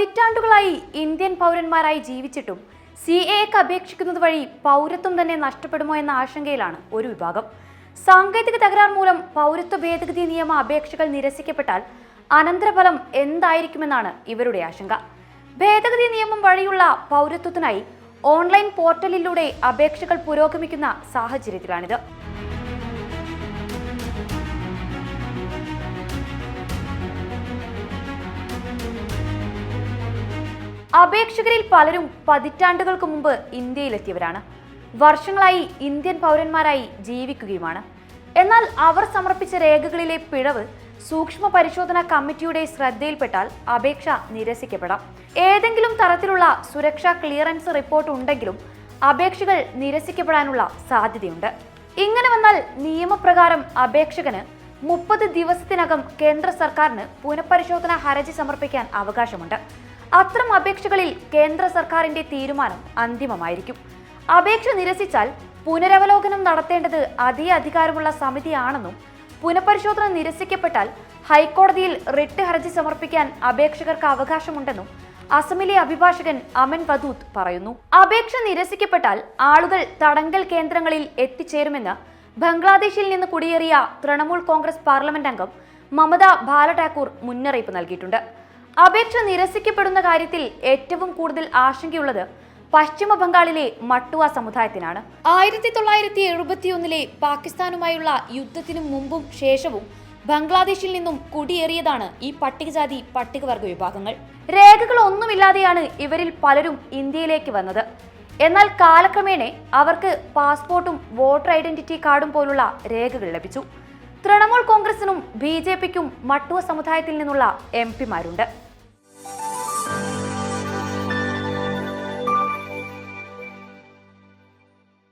പതിറ്റാണ്ടുകളായി Indian പൗരന്മാരായി ജീവിച്ചിട്ടും C എക്ക് അപേക്ഷിക്കുന്നത് വഴി പൗരത്വം തന്നെ നഷ്ടപ്പെടുമോ എന്ന ആശങ്കയിലാണ് ഒരു വിഭാഗം. സാങ്കേതിക തകരാർ മൂലം പൗരത്വ ഭേദഗതി നിയമ അപേക്ഷകൾ നിരസിക്കപ്പെട്ടാൽ അനന്തരഫലം എന്തായിരിക്കുമെന്നാണ് ഇവരുടെ ആശങ്ക. ഭേദഗതി നിയമം വഴിയുള്ള പൗരത്വത്തിനായി ഓൺലൈൻ പോർട്ടലിലൂടെ അപേക്ഷകൾ പുരോഗമിക്കുന്ന സാഹചര്യത്തിലാണിത്. അപേക്ഷകരിൽ പലരും പതിറ്റാണ്ടുകൾക്ക് മുമ്പ് ഇന്ത്യയിലെത്തിയവരാണ്. വർഷങ്ങളായി ഇന്ത്യൻ പൗരന്മാരായി ജീവിക്കുകയുമാണ്. എന്നാൽ അവർ സമർപ്പിച്ച രേഖകളിലെ പിഴവ് സൂക്ഷ്മ പരിശോധനാ കമ്മിറ്റിയുടെ ശ്രദ്ധയിൽപ്പെട്ടാൽ അപേക്ഷ നിരസിക്കപ്പെടാം. ഏതെങ്കിലും തരത്തിലുള്ള സുരക്ഷാ ക്ലിയറൻസ് റിപ്പോർട്ട് ഉണ്ടെങ്കിലും അപേക്ഷകൾ നിരസിക്കപ്പെടാനുള്ള സാധ്യതയുണ്ട്. ഇങ്ങനെ വന്നാൽ നിയമപ്രകാരം അപേക്ഷകന് മുപ്പത് ദിവസത്തിനകം കേന്ദ്ര സർക്കാരിന് പുനഃപരിശോധനാ ഹർജി സമർപ്പിക്കാൻ അവകാശമുണ്ട്. അത്തരം അപേക്ഷകളിൽ കേന്ദ്ര സർക്കാരിന്റെ തീരുമാനം അന്തിമമായിരിക്കും. അപേക്ഷ നിരസിച്ചാൽ പുനരവലോകനം നടത്തേണ്ടത് അതേ അധികാരമുള്ള സമിതിയാണെന്നും പുനഃപരിശോധന നിരസിക്കപ്പെട്ടാൽ ഹൈക്കോടതിയിൽ റിട്ട് ഹർജി സമർപ്പിക്കാൻ അപേക്ഷകർക്ക് അവകാശമുണ്ടെന്നും അസമിലെ അഭിഭാഷകൻ അമൻ വധൂത്ത് പറയുന്നു. അപേക്ഷ നിരസിക്കപ്പെട്ടാൽ ആളുകൾ തടങ്കൽ കേന്ദ്രങ്ങളിൽ എത്തിച്ചേരുമെന്ന് ബംഗ്ലാദേശിൽ നിന്ന് കുടിയേറിയ തൃണമൂൽ കോൺഗ്രസ് പാർലമെന്റ് അംഗം മമത ബാലടാക്കൂർ മുന്നറിയിപ്പ് നൽകിയിട്ടുണ്ട്. അപേക്ഷ നിരസിക്കപ്പെടുന്ന കാര്യത്തിൽ ഏറ്റവും കൂടുതൽ ആശങ്കയുള്ളത് പശ്ചിമ ബംഗാളിലെ മട്ടുവ സമുദായത്തിനാണ്. ആയിരത്തി തൊള്ളായിരത്തി എഴുപത്തിയൊന്നിലെ പാകിസ്ഥാനുമായുള്ള യുദ്ധത്തിനു മുമ്പും ശേഷവും ബംഗ്ലാദേശിൽ നിന്നും കുടിയേറിയതാണ് ഈ പട്ടികജാതി പട്ടികവർഗ വിഭാഗങ്ങൾ. രേഖകൾ ഒന്നുമില്ലാതെയാണ് ഇവരിൽ പലരും ഇന്ത്യയിലേക്ക് വന്നത്. എന്നാൽ കാലക്രമേണ അവർക്ക് പാസ്പോർട്ടും വോട്ടർ ഐഡന്റിറ്റി കാർഡും പോലുള്ള രേഖകൾ ലഭിച്ചു. തൃണമൂൽ കോൺഗ്രസിനും ബി ജെ പിക്കും മട്ടുവ സമുദായത്തിൽ നിന്നുള്ള എം പിമാരുണ്ട്.